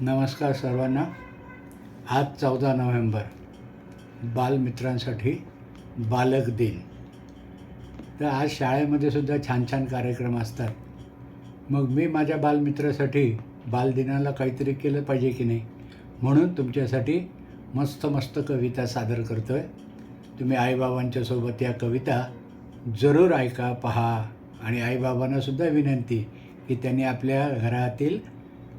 नमस्कार सर्वांना. आज चौदा नोव्हेंबर. बालमित्रांसाठी बालक दिन. तर आज शाळेमध्ये सुद्धा छान छान कार्यक्रम असतात. मग मी माझ्या बालमित्रासाठी बालदिनाला काहीतरी केलं पाहिजे की नाही? म्हणून तुमच्यासाठी मस्त मस्त कविता सादर करतो आहे तुम्ही आईबाबांच्यासोबत या कविता जरूर ऐका पहा. आणि आईबाबांनासुद्धा विनंती की त्यांनी आपल्या घरातील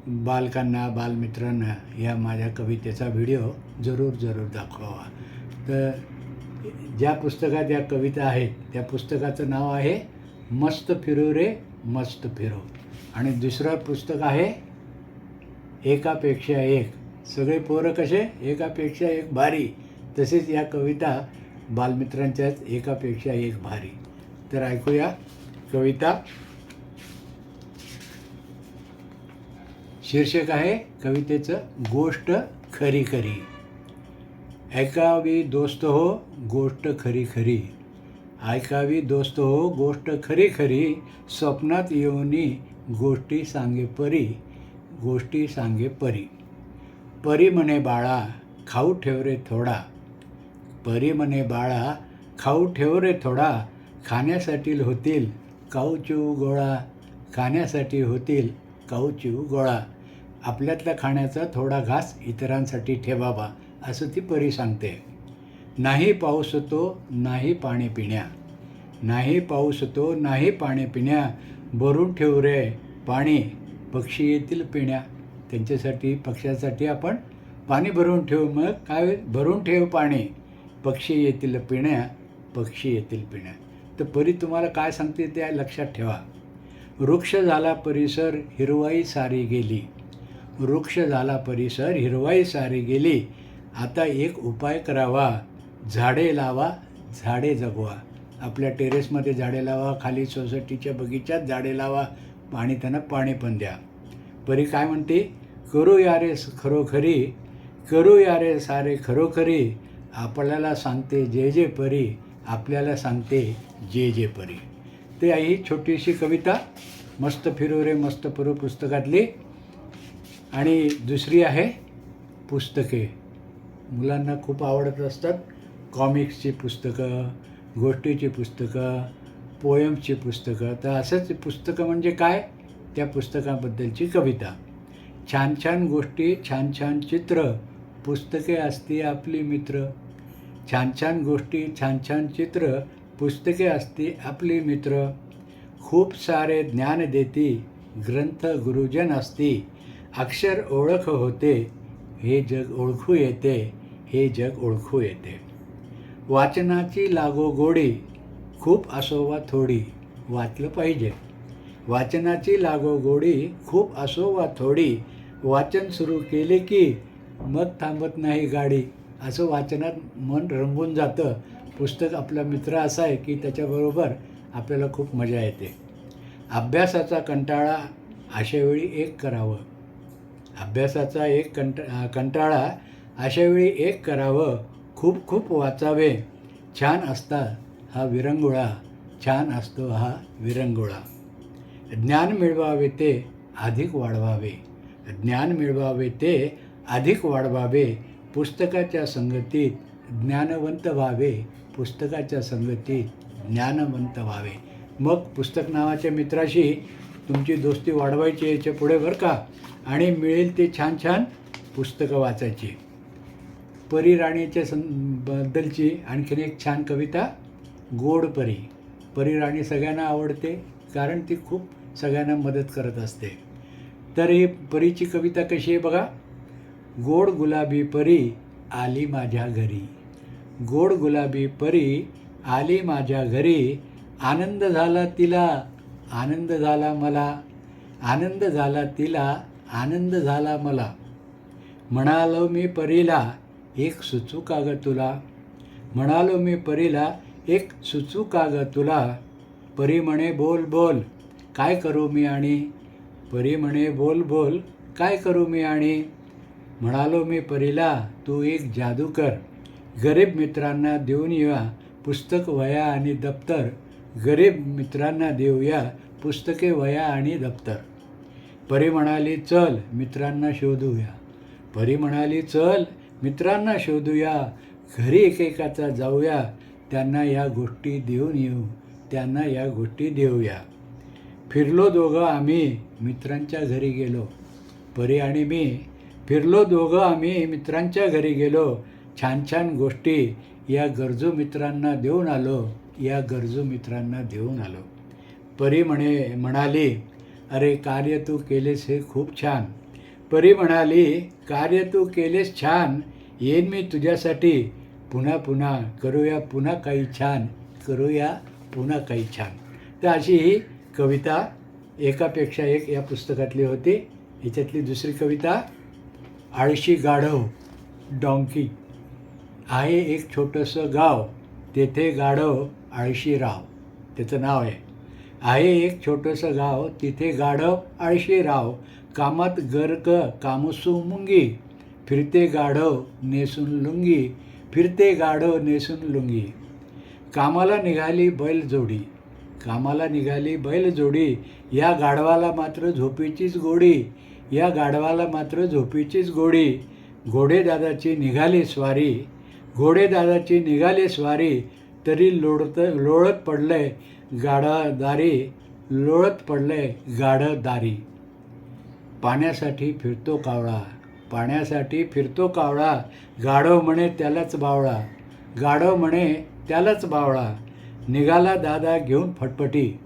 बालकांना बालमित्रांना या माझ्या कवितेचा व्हिडिओ जरूर जरूर दाखवावा. तर ज्या पुस्तकात या कविता आहेत त्या पुस्तकाचं नाव आहे मस्त फिरो रे मस्त फिरो. आणि दुसरं पुस्तक आहे एकापेक्षा एक. सगळे पोरं कसे? एकापेक्षा एक भारी. तसेच या कविता बालमित्रांच्याच एकापेक्षा एक भारी. तर ऐकूया कविता. शीर्षक आहे कवितेचं गोष्ट खरी खरी. ऐकावी दोस्त हो गोष्ट खरी खरी. ऐकावी दोस्त हो गोष्ट खरी खरी. स्वप्नात येऊनी गोष्टी सांगे परी गोष्टी सांगे परी. परी म्हणे बाळा खाऊ ठेव रे थोडा. परी म्हणे बाळा खाऊ ठेव रे थोडा. खाण्यासाठी होतील काऊचिव गोळा. खाण्यासाठी होतील काऊचिव गोळा. आपल्यातल्या खाण्याचा थोडा घास इतरांसाठी ठेवावा असं ती परी सांगते. नाही पाऊस तो नाही पाणी पिण्या. नाही पाऊस तो नाही पाणी पिण्या. भरून ठेव रे पाणी. पक्षी येतील पिण्या. त्यांच्यासाठी पक्ष्यासाठी आपण पाणी भरून ठेवू मग. काय भरून ठेव पाणी. पक्षी येतील पिण्या पक्षी येतील पिण्या. तर परी तुम्हाला काय सांगते ते लक्षात ठेवा. वृक्ष झाला परिसर हिरवाई सारी गेली. वृक्ष झाला परिसर हिरवाई सारी गेली. आता एक उपाय करावा. झाडे लावा झाडे जगवा. आपल्या टेरेसमध्ये झाडे लावा खाली सोसायटीच्या बगीच्यात झाडे लावा आणि त्यांना पाणी पण द्या. परी काय म्हणते? करू या रे खरोखरी करू या रे सारे खरोखरी आपल्याला सांगते जे जे परी आपल्याला सांगते जे जे परी. ते ही छोटीशी कविता मस्त फिरो रे मस्त फिरो पुस्तकातली आणि दुसरी आहे पुस्तके. मुलांना खूप आवडत असतात. कॉमिक्सची पुस्तकं गोष्टीची पुस्तकं पोयम्सची पुस्तकं. तर असंच पुस्तकं म्हणजे काय? त्या पुस्तकाबद्दलची कविता. छान छान गोष्टी छान छान चित्र पुस्तके असती आपली मित्र. छान छान गोष्टी छान छान चित्र पुस्तके असती आपली मित्र. खूप सारे ज्ञान देती ग्रंथ गुरुजन असती. अक्षर ओळख होते हे जग ओळखू येते हे जग ओळखू येते. वाचनाची लागोगोडी खूप असो वा थोडी वाचलं पाहिजे. वाचनाची लागोगोडी खूप असो वा थोडी वाचन सुरू केले की मग थांबत नाही गाडी. असं वाचनात मन रंगून जातं. पुस्तक आपला मित्र असा आहे की त्याच्याबरोबर आपल्याला खूप मजा येते. अभ्यासाचा कंटाळा अशावेळी एक करावं. अभ्यासाचा एक कंट कंटाळा अशावेळी एक करावं. खूप खूप वाचावे. छान असता हा विरंगुळा. छान असतो हा विरंगुळा. ज्ञान मिळवावे ते अधिक वाढवावे. ज्ञान मिळवावे ते अधिक वाढवावे. पुस्तकाच्या संगतीत ज्ञानवंत व्हावे. पुस्तकाच्या संगतीत ज्ञानवंत व्हावे. मग पुस्तक नावाच्या मित्राशी तुमची दोस्ती वाढवायची याच्यापुढे बरं का? आणि मिळेल ते छान छान पुस्तकं वाचायची. परी राणीच्या सं बद्दलची आणखीन एक छान कविता गोड परी. परी राणी सगळ्यांना आवडते कारण ती खूप सगळ्यांना मदत करत असते. तर ही परीची कविता कशी आहे बघा? गोड गुलाबी परी आली माझ्या घरी. गोड गुलाबी परी आली माझ्या घरी. आनंद झाला तिला. आनंद झाला मला आनंद झाला तिला आनंद झाला मला. म्हणालो मी परीला एक सुचू काग तुला. म्हणालो मी परीला एक सुचू काग तुला. परी म्हणे बोल बोल काय करू मी आणि? परी म्हणे बोल बोल काय करू मी आणि? म्हणालो मी परीला तू एक जादू कर गरीब मित्रांना देऊन या पुस्तक वया आणि दप्तर. गरीब मित्रांना देऊया पुस्तके वया आणि दप्तर. परी म्हणाली चल मित्रांना शोधूया. परी म्हणाली चल मित्रांना शोधूया. घरी एकेकाचा जाऊया. त्यांना या गोष्टी देऊन येऊ. त्यांना या गोष्टी देऊया. फिरलो दोघं आम्ही मित्रांच्या घरी गेलो. परी आणि मी फिरलो दोघं आम्ही मित्रांच्या घरी गेलो. छान छान गोष्टी या गरजू मित्रांना देऊन आलो. या गरजू मित्रांना देऊन आलो. परी म्हणे म्हणाली अरे कार्य तू केलेस हे खूप छान परी म्हणाली कार्य तू केलेस छान. येईन मी तुझ्यासाठी. पुन्हा पुन्हा करूया पुन्हा काही छान. करूया पुन्हा काही छान. तर अशी ही कविता एकापेक्षा एक या पुस्तकातली होती. ह्याच्यातली दुसरी कविता आळशी गाढव डॉंकी. आहे एक छोटंसं गाव. तेथे गाढव आळशीराव. त्याचं नाव आहे. आहे एक छोटंसं गाव तिथे गाढव आळशीराव. कामात गर्क कामसू मुंगी. फिरते गाढव नेसून लुंगी. फिरते गाढव नेसून लुंगी. कामाला निघाली बैलजोडी. कामाला निघाली बैलजोडी. या गाढवाला मात्र झोपेचीच गोडी. या गाढवाला मात्र झोपेचीच गोडी. घोडेदादाची निघाली स्वारी. घोडेदादाची निघाली स्वारी. तरी लोळत लोळत पडलंय गाढदारी लोळत पडलंय गाढदारी. पाण्यासाठी फिरतो कावळा पाण्यासाठी फिरतो कावळा गाढव म्हणे त्यालाच बावळा गाढव म्हणे त्यालाच बावळा. निघाला दादा घेऊन फटफटी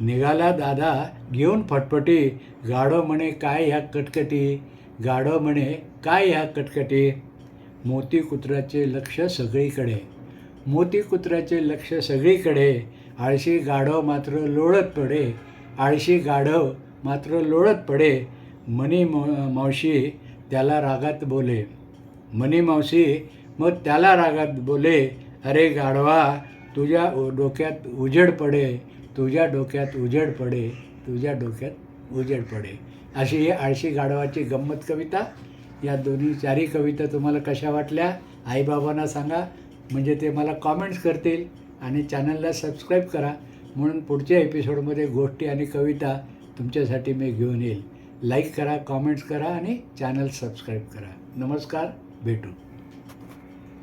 निघाला दादा घेऊन फटफटी गाढव म्हणे काय ह्या कटकटी गाढव म्हणे काय ह्या कटकटी. मोती कुत्र्याचे लक्ष सगळीकडे. मोती कुत्र्याचे लक्ष सगळीकडे आळशी गाढव मात्र लोळत पडे आळशी गाढव मात्र लोळत पडे मनी मावशी त्याला रागात बोले. मनी मावशी मग त्याला रागात बोले अरे गाढवा तुझ्या डोक्यात उजेड पडे तुझ्या डोक्यात उजेड पडे तुझ्या डोक्यात उजेड पडे. अशी ही आळशी गाढवाची गंमत कविता. या दोन्ही चारी कविता तुम्हाला कशा वाटल्या? आईबाबांना सांगा. म्हणजे ते मला कॉमेंट्स करतील आणि चॅनलला सबस्क्राईब करा. म्हणून पुढच्या एपिसोडमध्ये गोष्टी आणि कविता तुमच्यासाठी मी घेऊन येईल. लाईक करा कॉमेंट्स करा आणि चॅनल सबस्क्राईब करा. नमस्कार भेटू.